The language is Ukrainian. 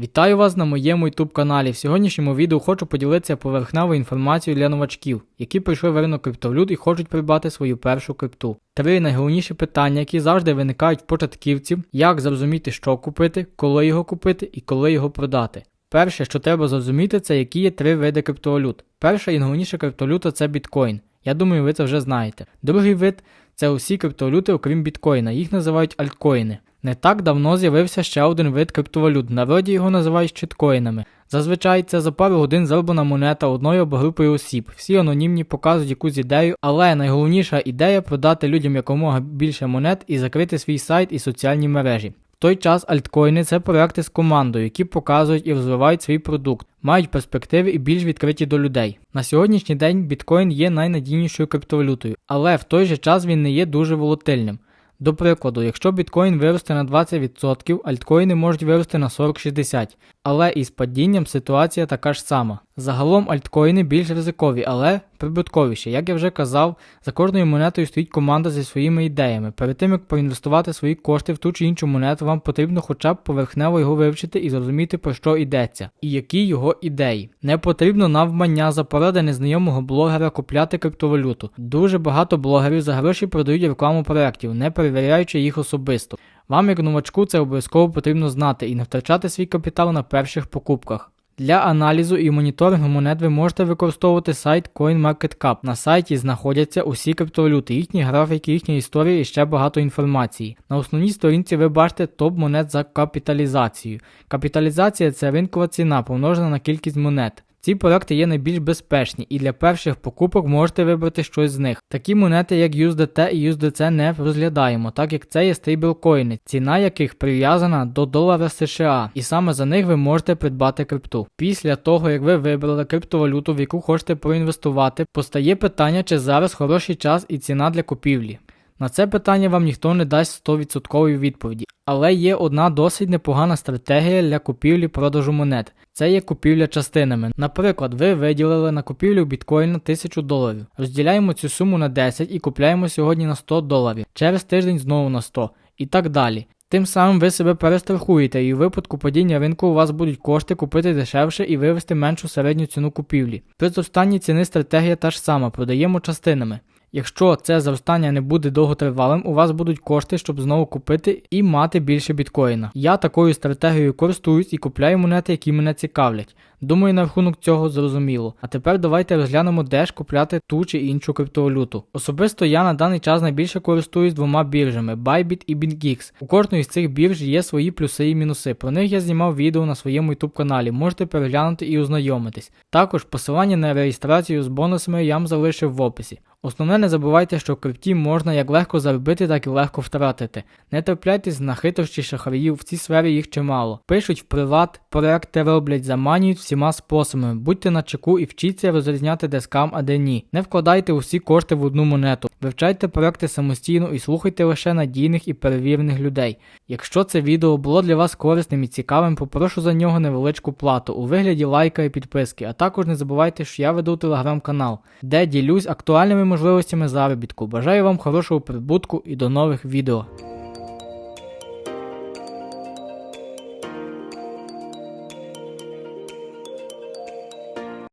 Вітаю вас на моєму YouTube каналі. В сьогоднішньому відео хочу поділитися поверхневою інформацією для новачків, які прийшли в ринок криптовалют і хочуть придбати свою першу крипту. Три найголовніші питання, які завжди виникають в початківців: як зрозуміти, що купити, коли його купити і коли його продати. Перше, що треба зрозуміти, це які є три види криптовалют. Перша і найголовніша криптовалюта це біткоін. Я думаю, ви це вже знаєте. Другий вид це усі криптовалюти, окрім біткоїна, їх називають альткоїни. Не так давно з'явився ще один вид криптовалют. Народі його називають щиткоїнами. Зазвичай це за пару годин зроблена монета одною або групою осіб. Всі анонімні показують якусь ідею, але найголовніша ідея продати людям якомога більше монет і закрити свій сайт і соціальні мережі. В той час альткоїни це проекти з командою, які показують і розвивають свій продукт, мають перспективи і більш відкриті до людей. На сьогоднішній день біткоін є найнадійнішою криптовалютою, але в той же час він не є дуже волатильним. До прикладу, якщо біткоін виросте на 20%, альткоїни можуть вирости на 40-60%, але із падінням ситуація така ж сама. Загалом альткоїни більш ризикові, але прибутковіші. Як я вже казав, за кожною монетою стоїть команда зі своїми ідеями. Перед тим як проінвестувати свої кошти в ту чи іншу монету, вам потрібно хоча б поверхнево його вивчити і зрозуміти про що йдеться, і які його ідеї. Не потрібно навмання за поради незнайомого блогера купляти криптовалюту. Дуже багато блогерів за гроші продають рекламу проєктів, не перевіряючи їх особисто. Вам, як новачку, це обов'язково потрібно знати і не втрачати свій капітал на перших покупках. Для аналізу і моніторингу монет ви можете використовувати сайт CoinMarketCap. На сайті знаходяться усі криптовалюти, їхні графіки, їхня історія і ще багато інформації. На основній сторінці ви бачите топ монет за капіталізацією. Капіталізація це ринкова ціна, помножена на кількість монет. Ці проекти є найбільш безпечні, і для перших покупок можете вибрати щось з них. Такі монети, як USDT і USDC, не розглядаємо, так як це є стейблкоїни, ціна яких прив'язана до долара США, і саме за них ви можете придбати крипту. Після того, як ви вибрали криптовалюту, в яку хочете проінвестувати, постає питання, чи зараз хороший час і ціна для купівлі. На це питання вам ніхто не дасть 100% відповіді, але є одна досить непогана стратегія для купівлі продажу монет. Це є купівля частинами. Наприклад, ви виділили на купівлю біткоїна 1000 доларів. Розділяємо цю суму на 10 і купляємо сьогодні на 100 доларів, через тиждень знову на 100 і так далі. Тим самим ви себе перестрахуєте, і у випадку падіння ринку у вас будуть кошти купити дешевше і вивести меншу середню ціну купівлі. При зростанні ціни стратегія та ж сама, продаємо частинами. Якщо це зростання не буде довготривалим, у вас будуть кошти, щоб знову купити і мати більше біткоїна. Я такою стратегією користуюсь і купляю монети, які мене цікавлять. Думаю, на рахунок цього зрозуміло. А тепер давайте розглянемо, де ж купляти ту чи іншу криптовалюту. Особисто я на даний час найбільше користуюсь двома біржами Bybit і BingX. У кожної з цих бірж є свої плюси і мінуси. Про них я знімав відео на своєму YouTube каналі, можете переглянути і ознайомитись. Також посилання на реєстрацію з бонусами я вам залишив в описі. Основне не забувайте, що в крипті можна як легко заробити, так і легко втратити. Не трапляйтесь на хитрощі шахраїв, в цій сфері їх чимало. Пишуть в приват, проекти роблять, заманюють всіма способами. Будьте на чеку і вчіться розрізняти де скам, а де ні. Не вкладайте усі кошти в одну монету. Вивчайте проекти самостійно і слухайте лише надійних і перевірених людей. Якщо це відео було для вас корисним і цікавим, попрошу за нього невеличку плату у вигляді лайка і підписки, а також не забувайте, що я веду телеграм-канал, де ділюсь актуальними можливостями заробітку. Бажаю вам хорошого прибутку і до нових відео.